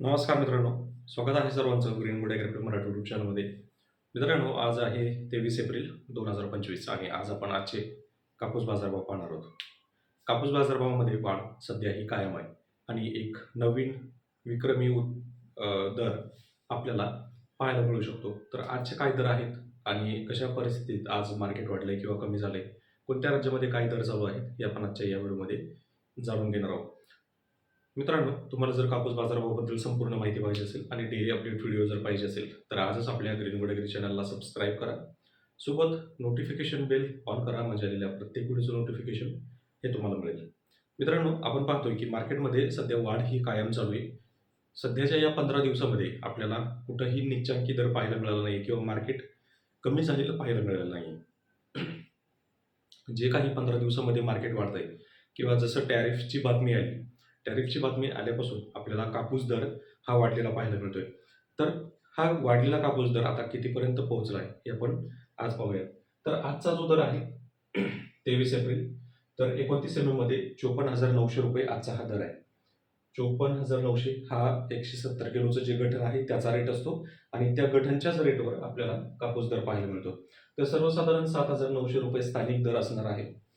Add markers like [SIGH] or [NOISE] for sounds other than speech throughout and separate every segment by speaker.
Speaker 1: नमस्कार मित्रांनो स्वागत आहे सर्वांचं green good agriculture Marathi YouTube चॅनलमध्ये मित्रांनो आज आहे तेवीस एप्रिल दोन हजार पंचवीस आणि आज आपण आजचे कापूस बाजारभाव पाहणार आहोत. कापूस बाजारभावामध्ये वाढ सध्या ही कायम आहे आणि एक नवीन विक्रमी दर आपल्याला पाहायला मिळू शकतो. तर आजचे काय दर आहेत आणि कशा परिस्थितीत आज मार्केट वाढलंय किंवा कमी झालंय कोणत्या राज्यामध्ये काय दर चालू आहेत हे आपण आजच्या या व्हिडिओमध्ये जाणून घेणार आहोत. मित्रांनो तुम्हाला जर कापूस बाजाराबद्दल संपूर्ण माहिती पाहिजे असेल आणि डेली अपडेट व्हिडिओ जर पाहिजे असेल तर आजच आपल्या ग्रीन गोडेगिरी चॅनलला सबस्क्राईब करा. सोबत नोटिफिकेशन बेल ऑन करा म्हणजे आलेल्या प्रत्येक व्हिडिओचं नोटिफिकेशन हे तुम्हाला मिळेल. मित्रांनो आपण पाहतोय की मार्केटमध्ये सध्या वाढ ही कायम चालू आहे. सध्याच्या या पंधरा दिवसामध्ये आपल्याला कुठंही निच्चांकी दर पाहायला मिळाला नाही किंवा मार्केट कमी झालेलं पाहायला मिळालं नाही. जे काही पंधरा दिवसामध्ये मार्केट वाढत आहे किंवा जसं टॅरिफची बातमी आली टॅरिफची बातमी आल्यापासून आपल्याला कापूस दर हा वाढलेला पाहायला मिळतोय. तर हा वाढलेला कापूस दर आता कितीपर्यंत पोहोचला आहे हे आपण आज पाहूया. तर आजचा जो दर आहे [CLEARS THROAT] तेवीस एप्रिल तर एकोणतीस एममध्ये चोपन्न हजार नऊशे रुपये आजचा हा दर आहे. चोपन्न हजार नऊशे हा एकशे सत्तर किलोचं जे गठण आहे त्याचा रेट असतो आणि त्या गठणच्याच रेटवर आपल्याला कापूस दर पाहायला मिळतो. तर सर्वसाधारण सात हजार नऊशे रुपये स्थानिक दर असणार आहे.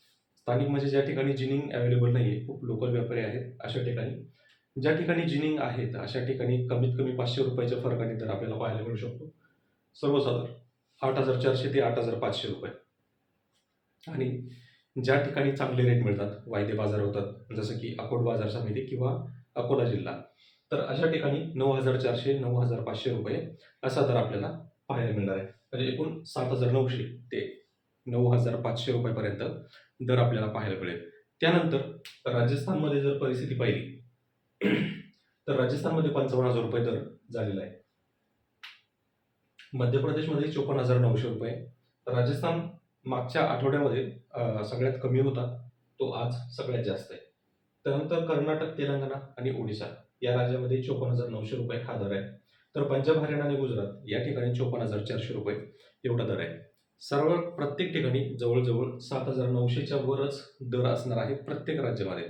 Speaker 1: स्थानिक म्हणजे ज्या ठिकाणी जिनिंग अवेलेबल नाही आहे खूप लोकल व्यापारी आहेत अशा ठिकाणी. ज्या ठिकाणी जिनिंग आहेत अशा ठिकाणी कमीत कमी पाचशे रुपयाच्या फरकाने दर आपल्याला पाहायला मिळू शकतो. सर्वसाधारण आठ हजार चारशे ते आठ हजार पाचशे रुपये. आणि ज्या ठिकाणी चांगले रेट मिळतात वायदे बाजार होतात जसं की अकोट बाजार समिती किंवा अकोला जिल्हा तर अशा ठिकाणी नऊ हजार चारशे नऊ हजार पाचशे रुपये असा दर आपल्याला पाहायला मिळणार आहे. म्हणजे एकूण सात हजार नऊशे ते नऊ हजार पाचशे रुपयापर्यंत दर आपल्याला पाहायला मिळेल. त्यानंतर राजस्थानमध्ये जर परिस्थिती पाहिली [CLEARS THROAT] तर राजस्थानमध्ये पंचावन्न हजार रुपये दर झालेला आहे. मध्य प्रदेशमध्ये चोपन्न हजार नऊशे रुपये. राजस्थान मागच्या आठवड्यामध्ये सगळ्यात कमी होता. तो आज सगळ्यात जास्त आहे. त्यानंतर कर्नाटक तेलंगणा आणि ओडिशा या राज्यामध्ये चोपन्न हजार नऊशे रुपये हा दर आहे. तर पंजाब हरियाणा आणि गुजरात या ठिकाणी चोपन्न हजार चारशे रुपये एवढा दर आहे. सर्व प्रत्येक ठिकाणी जवळजवळ सात हजार नऊशेच्या वरच दर असणार आहे प्रत्येक राज्यामध्ये.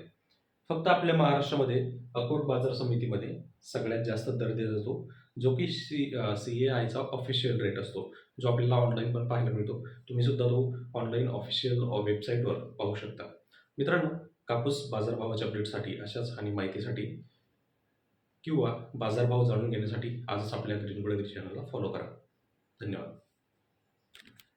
Speaker 1: फक्त आपल्या महाराष्ट्रामध्ये अकोट बाजार समितीमध्ये सगळ्यात जास्त दर दिला जातो जो की सी सी ए आयचा ऑफिशियल रेट असतो. जो आपल्याला ऑनलाईन पण पाहायला मिळतो. तुम्ही सुद्धा तो ऑनलाईन ऑफिशियल वेबसाईटवर पाहू शकता. मित्रांनो कापूस बाजारभावाच्या अपडेटसाठी अशाच आणि माहितीसाठी किंवा बाजारभाव जाणून घेण्यासाठी आजच आपल्या ग्रीन चॅनलला फॉलो करा. धन्यवाद.